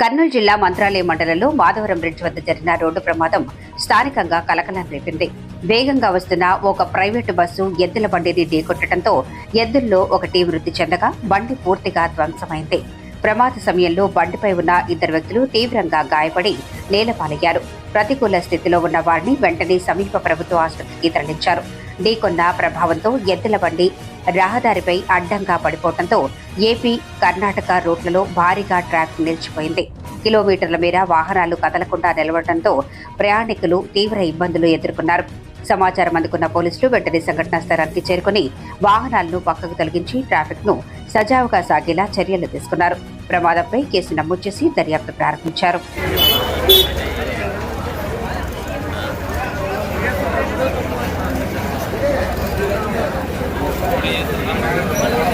కర్నూలు జిల్లా మంత్రాలయం మండలంలో మాధవరం బ్రిడ్జ్ వద్ద జరిగిన రోడ్డు ప్రమాదం స్థానికంగా కలకలం రేపింది. వేగంగా వస్తున్న ఒక ప్రైవేటు బస్సు ఎద్దుల బండిని ఢీకొట్టడంతో ఎద్దుల్లో ఒకటి మృతి చెందగా బండి పూర్తిగా ధ్వంసమైంది. ప్రమాద సమయంలో బండిపై ఉన్న ఇద్దరు వ్యక్తులు తీవ్రంగా గాయపడి నేలపాలయ్యారు. ప్రతికూల స్థితిలో ఉన్న వారిని వెంటనే సమీప ప్రభుత్వ ఆసుపత్రికి తరలించారు. ఢీకొన్న ప్రభావంతో ఎద్దుల బండి రహదారిపై అడ్డంగా పడిపోవడంతో ఏపీ కర్ణాటక రోడ్లలో భారీగా ట్రాఫిక్ నిలిచిపోయింది. కిలోమీటర్ల మేర వాహనాలు కదలకుండా నిలవడంతో ప్రయాణికులు తీవ్ర ఇబ్బందులు ఎదుర్కొన్నారు. సమాచారం అందుకున్న పోలీసులు వెంటనే సంఘటనా స్థలానికి చేరుకుని వాహనాలను పక్కకు తొలగించి ట్రాఫిక్ను సజావుగా సాగేలా చర్యలు తీసుకున్నారు. ప్రమాదంపై కేసు నమోదు చేసి దర్యాప్తు ప్రారంభించారు. Obrigado.